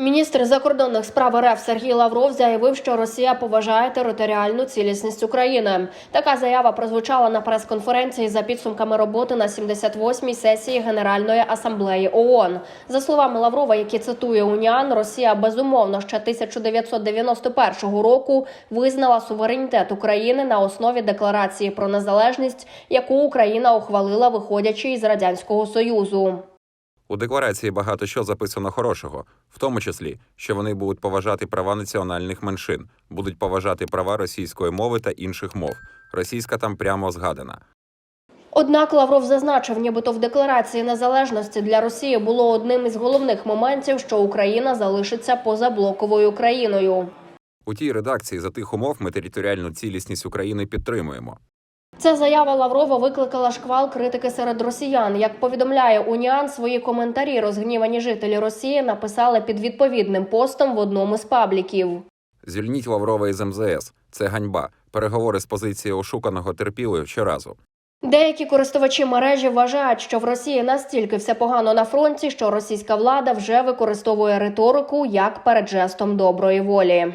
Міністр закордонних справ РФ Сергій Лавров заявив, що Росія поважає територіальну цілісність України. Така заява прозвучала на прес-конференції за підсумками роботи на 78-й сесії Генеральної асамблеї ООН. За словами Лаврова, які цитує УНІАН, Росія безумовно ще 1991 року визнала суверенітет України на основі декларації про незалежність, яку Україна ухвалила, виходячи із радянського союзу. У декларації багато що записано хорошого, в тому числі, що вони будуть поважати права національних меншин, будуть поважати права російської мови та інших мов. Російська там прямо згадана. Однак Лавров зазначив, нібито в декларації незалежності для Росії було одним із головних моментів, що Україна залишиться позаблоковою країною. У тій редакції за тих умов ми територіальну цілісність України підтримуємо. Ця заява Лаврова викликала шквал критики серед росіян. Як повідомляє Уніан, свої коментарі розгнівані жителі Росії написали під відповідним постом в одному з пабліків. Звільніть Лаврова із МЗС. Це ганьба. Переговори з позиції ошуканого терпіли щоразу. Деякі користувачі мережі вважають, що в Росії настільки все погано на фронті, що російська влада вже використовує риторику як перед жестом доброї волі.